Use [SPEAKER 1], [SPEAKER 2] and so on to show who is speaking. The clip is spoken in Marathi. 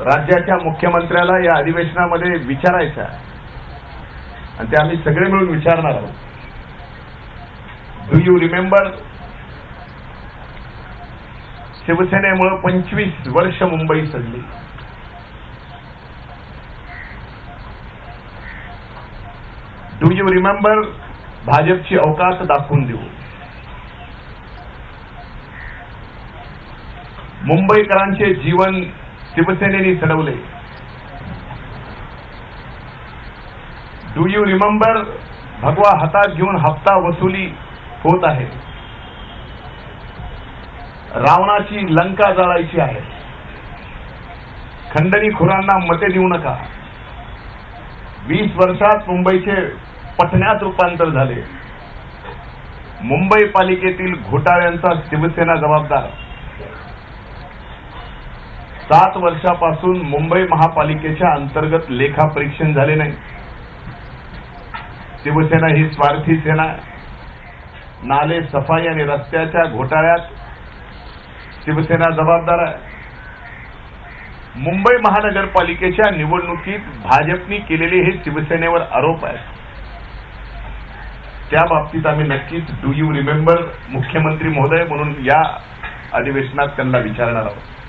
[SPEAKER 1] राज्याच्या मुख्यमंत्र्याला या अधिवेशनामध्ये विचारायच्या आणि ते आम्ही सगळे मिळून विचारणार आहोत. डू यू रिमेंबर शिवसेनेमुळे पंचवीस वर्ष मुंबई सडली. डू यू रिमेंबर भाजपची अवकाश दाखवून देऊ. मुंबईकरांचे जीवन शिवसेनेने चढवले डू यू रिमेंबर भगवा हातात घेऊन हप्ता वसुली होत आहे? रावणाची लंका जाळायची आहे. खंडणीखोरांना मते देऊ नका. वीस वर्षात मुंबईचे पटण्यात रूपांतर झाले. मुंबई पालिकेतील घोटाळ्यांचा शिवसेना जबाबदार. सात वर्षापासून मुंबई महापालिकेच्या अंतर्गत लेखापरीक्षण झाले नाही. शिवसेना ही स्वार्थी सेना नाले सफाई आणि रस्त्याच्या घोटाळ्यात शिवसेना जबाबदार आहे. मुंबई महानगरपालिकेच्या निवडणुकीत भाजपनी केलेले हे शिवसेनेवर आरोप आहेत. त्या बाबतीत आम्ही नक्कीच डू यू रिमेंबर मुख्यमंत्री महोदय म्हणून या अधिवेशनात त्यांना विचारणार आहोत.